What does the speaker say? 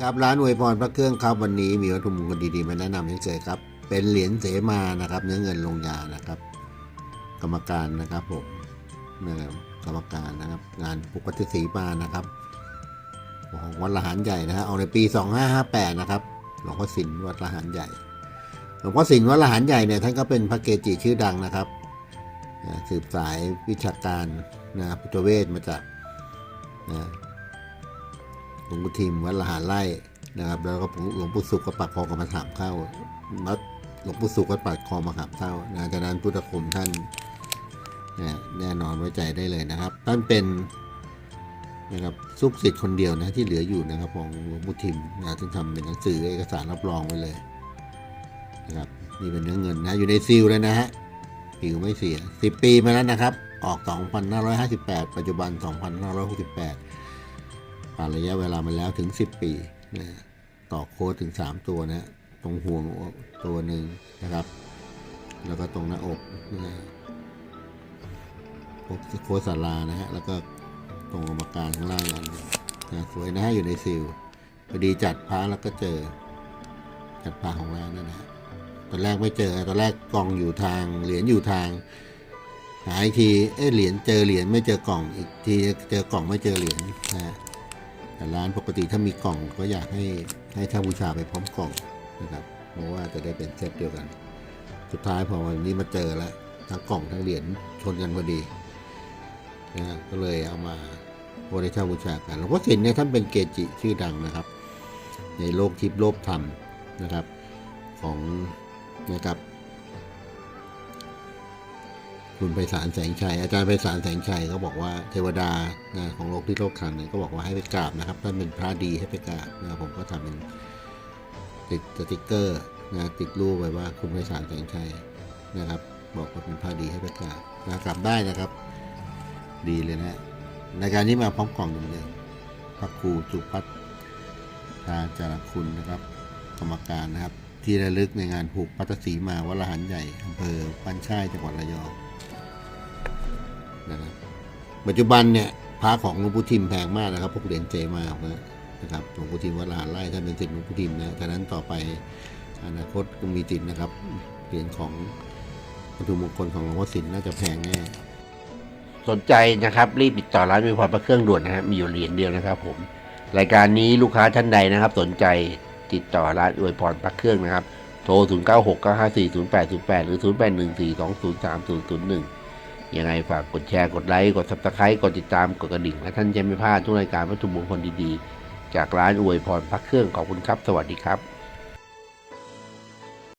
ครับร้านอวยพรพระเครื่องครับวันนี้มีวัตถุมงคลดีๆมาแนะนำเช่นเคยครับ เป็นเหรียญเสมานะครับ เนื้อเงินลงยานะครับ กรรมการนะครับผมนะครับกรรมการนะครับ งานปกติสีมานะครับของวัดละหารใหญ่นะฮะเอาในปี 2558 นะครับหลวงพ่อสินวัดละหารใหญ่หลวงพ่อสินวัดละหารใหญ่เนี่ยท่านก็เป็นพระเกจิชื่อดังนะครับสืบสายวิชาการนะพุทธเวทมาจากนะ หลวงปู่ทิมวัดละหารไร่นะครับ แล้วก็หลวงปู่สุขก็ปักคอกับมาถามเข้าวัดหลวงปู่สุขก็ปักคอมาถามเข้านะจากนั้นพุทธคุณท่านแน่นอนไว้ใจได้เลยนะครับท่านเป็นนะครับสุกศิษย์คนเดียวนะที่เหลืออยู่นะครับของหลวงปู่ทิมนะซึ่งทำเป็นหนังสือเอกสารรับรองไว้เลยนะครับนี่เป็นเนื้อเงินนะอยู่ในซีลเลยนะฮะผิวไม่เสีย 10 ปีมาแล้วนะครับ ออก 2558 ปัจจุบัน 2568 ผ่านระยะเวลามาแล้วถึง 10 ปีนะต่อโค้ดถึง 3 ตัวนะตรงห่วงตัวหนึ่งนะครับ แล้วก็ตรงหน้าอกนะโค้ดสารานะฮะแล้วก็ตรงกรรมการข้างล่างอันหนึ่งนะสวยนะฮะอยู่ในซิลพอดีจัดพระแล้วก็เจอ จัดพระของร้านนั่นนะฮะตอนแรกไม่เจอตอนแรกกล่องอยู่ทางเหรียญอยู่ทางหาอีกทีเอ้เหรียญเจอเหรียญไม่เจอกล่องอีกทีเจอกล่องไม่เจอเหรียญนะฮะ แต่ร้านปกติถ้ามีกล่องก็อยากให้ให้เช่าบูชาไปพร้อมกล่องนะครับ เพราะว่าจะได้เป็นเซตเดียวกัน สุดท้ายพอวันนี้มาเจอแล้วทั้งกล่องทั้งเหรียญชนกันพอดีนะก็เลยเอามาบริเช่าบูชากันหลวงพ่อสินเนี่ยท่านเป็นเกจิชื่อดังนะครับ ในโลกทิพย์โลกธรรมนะครับของนะครับ คุณไพศาลแสงชัย อาจารย์ไพศาลแสงชัยก็บอกว่าเทวดานะของโลกที่โลกทันเนี่ยก็บอกว่าให้ไปกราบนะครับท่านเป็นพระดีให้ไปกราบนะผมก็ทำเป็นติดสติกเกอร์นะติดรูปไว้ว่าคุณไพศาลแสงชัยนะครับ บอกว่าเป็นพระดีให้ไปกราบนะกราบได้นะครับ ดีเลยนะในการนี้มาพร้อมกล่องเดิมๆพระครูจุพัฒนาจารคุณนะครับ กรรมการนะครับ ที่ระลึกในงานผูกพัตสีมาวัลหันใหญ่อำเภอปันช่ายจังหวัดระยอง นะครับ ปัจจุบันเนี่ยพระของหลวงปู่ทิมแพงมากนะครับ พวกเหรียญเจมานะนะครับหลวงปู่ทิมวัดลานไร่ท่านเป็นศิษย์หลวงปู่ทิมนะฉะนั้นต่อไปอนาคตก็มีติดนะครับเหรียญของวัตถุมงคลของหลวงพ่อสินน่าจะแพงแน่สนใจนะครับรีบติดต่อร้านมีพรพระเครื่องด่วนนะครับมีอยู่เหรียญเดียวนะครับ ผมรายการนี้ลูกค้าท่านใดนะครับ สนใจติดต่อร้านอวยพรพระเครื่องนะครับ โทร 0 9 6 9 5 4 0 8 0 8 หรือ 0 8 1 4 2 0 3 0 0 1 ยังไงฝากกดแชร์กดไลค์กดซับสไครต์กดติดตามกดกระดิ่ง และท่านจะไม่พลาดทุกรายการวัตถุมงคลดีๆ จากร้านอวยพรพระเครื่องขอบคุณครับ สวัสดีครับ